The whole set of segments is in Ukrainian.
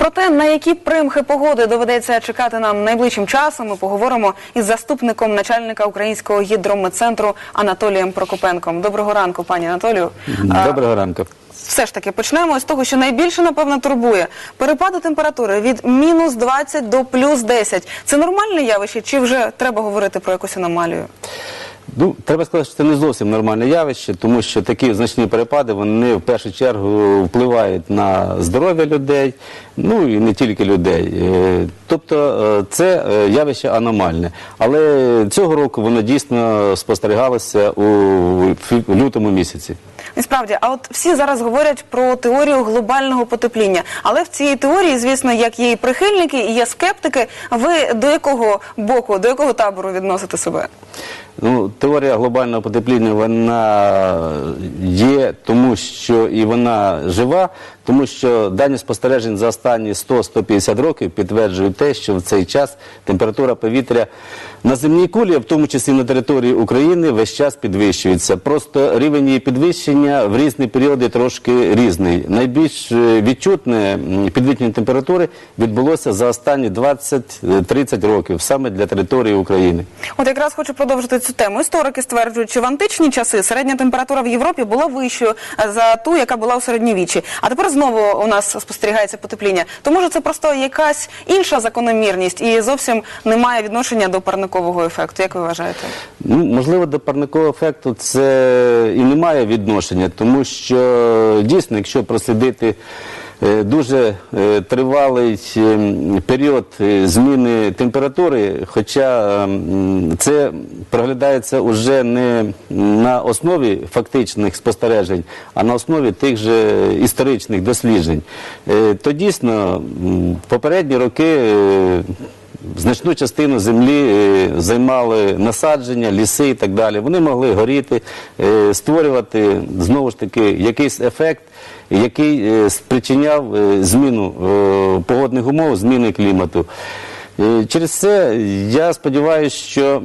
Про те, на які примхи погоди доведеться чекати нам найближчим часом, ми поговоримо із заступником начальника українського гідрометцентру Анатолієм Прокопенком. Доброго ранку, пані Анатолію. Доброго ранку. Все ж таки почнемо з того, що найбільше напевно турбує перепади температури від мінус 20 до плюс 10. Це нормальне явище, чи вже треба говорити про якусь аномалію? Ну, треба сказати, що це не зовсім нормальне явище, тому що такі значні перепади вони в першу чергу впливають на здоров'я людей, ну і не тільки людей. Е, Тобто е, це е, явище аномальне. Але цього року воно дійсно спостерігалося у лютому місяці. І справді, а от всі зараз говорять про теорію глобального потепління. Але в цій теорії, звісно, як є і прихильники, і є скептики. Ви до якого боку, до якого табору відносите себе? Ну, теорія глобального потепління вона є, тому що і вона жива, тому що дані спостережень за останні 100-150 років підтверджують те, що в цей час температура повітря на земній кулі, в тому числі на території України, весь час підвищується. Просто рівень її підвищення в різні періоди трошки різний. Найбільш е, відчутне підвищення температури відбулося за останні 20-30 років саме для території України. От якраз хочу продовжити цю тему. Історики стверджують, що в античні часи середня температура в Європі була вищою е, за ту, яка була у середньовіччі. А тепер знову у нас спостерігається потепління. То може це просто якась інша закономірність і зовсім не має відношення до парникового ефекту. Як ви вважаєте? Ну, можливо, до парникового ефекту це і не має відношення, тому що дійсно, якщо прослідити дуже е, тривалий ем, період е, зміни температури, хоча це проглядається уже не на основі фактичних спостережень, а на основі тих же історичних досліджень, е, то дійсно попередні роки. Значну частину землі е, займали насадження, ліси і так далі. Вони могли горіти, е, створювати знову ж таки якийсь ефект, який е, спричиняв зміну погодних умов, зміни клімату. Через це я сподіваюся, що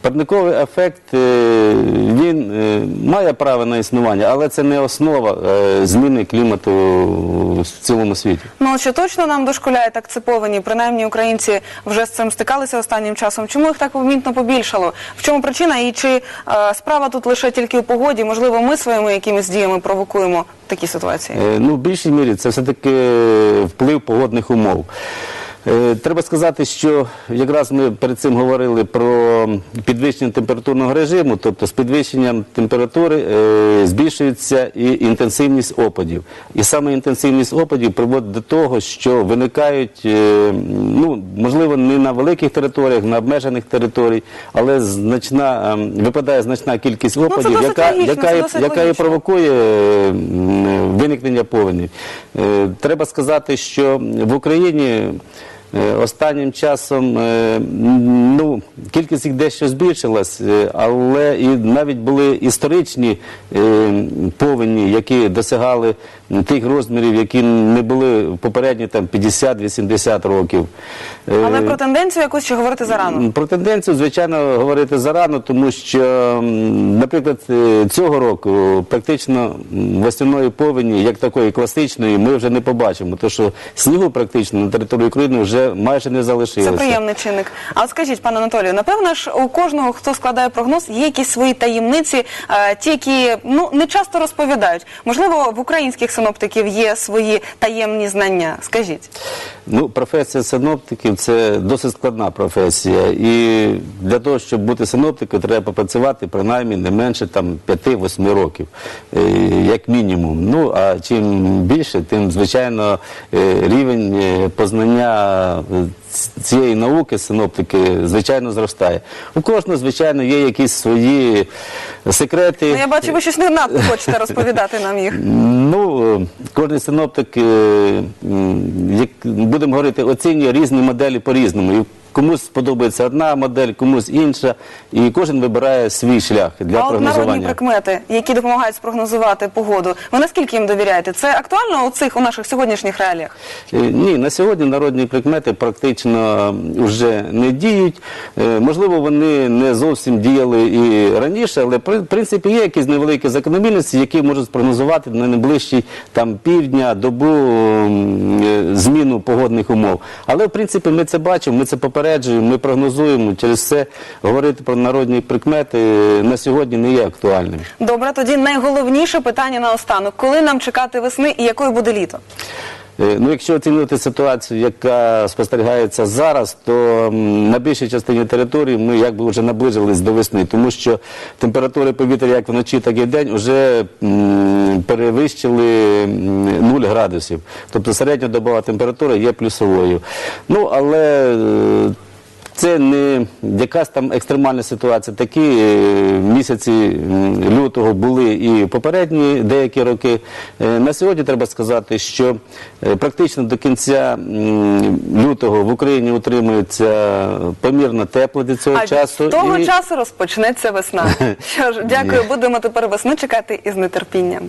парниковий ефект він має право на існування, але це не основа е, зміни клімату в цілому світі. Ну що точно нам дошкуляє так циповані, принаймні українці вже з цим стикалися останнім часом. Чому їх так помітно побільшало? В чому причина? І чи е, справа тут лише тільки у погоді? Можливо, ми своїми якимись діями провокуємо такі ситуації? Е, Ну, в більшій мірі це все-таки вплив погодних умов. Е, Треба сказати, що якраз ми перед цим говорили про підвищення температурного режиму, тобто з підвищенням температури е, збільшується і інтенсивність опадів. І саме інтенсивність опадів приводить до того, що виникають, е, ну, можливо, не на великих територіях, на обмежених територіях, але значна, ем, випадає значна кількість опадів, Ну, яка, логічно, яка, яка і провокує виникнення повені. Треба сказати, що в Україні останнім часом е, ну, кількість їх дещо збільшилась, е, але і навіть були історичні е, повені, які досягали тих розмірів, які не були попередні там 50-80 років. Е, Але про тенденцію якусь ще говорити зарано. про тенденцію, звичайно, говорити зарано, тому що, наприклад, е, цього року практично весняної повені, як такої класичної, ми вже не побачимо, тому що снігу практично на території України вже майже не залишилося. Це приємний чинник. А от скажіть, пане Анатолію, напевно ж у кожного, хто складає прогноз, є якісь свої таємниці, е, ті, які ну не часто розповідають. Можливо, в українських синоптиків є свої таємні знання. Скажіть. Ну, професія синоптиків це досить складна професія. І для того, щоб бути синоптиком, треба попрацювати принаймні не менше там 5-8 років, е, як мінімум. Ну а чим більше, тим звичайно е, рівень е, познання цієї науки синоптики звичайно зростає. У кожного, звичайно, є якісь свої секрети. Ну я бачу, ви щось не надто хочете розповідати нам їх. Ну, кожен синоптик, е, як будемо говорити, оцінює різні моделі по-різному. Комусь сподобається одна модель, комусь інша, і кожен вибирає свій шлях для а от народні прикмети, які допомагають спрогнозувати погоду, ви наскільки їм довіряєте? Це актуально у цих у наших сьогоднішніх реаліях? Е, Ні, на сьогодні народні прикмети практично вже не діють. Е, Можливо, вони не зовсім діяли і раніше, але в принципі є якісь невеликі закономірності, які можуть спрогнозувати на найближчий там півдня, добу е, зміну погодних умов. Але в принципі ми це бачимо, ми це попереджуємо, ми прогнозуємо. Через це говорити про народні прикмети е, на сьогодні не є актуальним. Добре, тоді найголовніше питання на останок. Коли нам чекати весни і якою буде літо? Е, Ну, якщо оцінювати ситуацію, яка спостерігається зараз, то на більшій частині території ми якби вже наближились до весни, тому що температури повітря як вночі, так і день вже перевищили 0 градусів. Тобто середньодобова температура є плюсовою. Ну, але е, це не якась там екстремальна ситуація. Такі е, місяці лютого були і попередні деякі роки. Е, На сьогодні треба сказати, що е, практично до кінця лютого в Україні утримується помірно тепло від цього А часу. з того і- часу розпочнеться весна. Що ж, дякую, будемо тепер весну чекати із нетерпінням.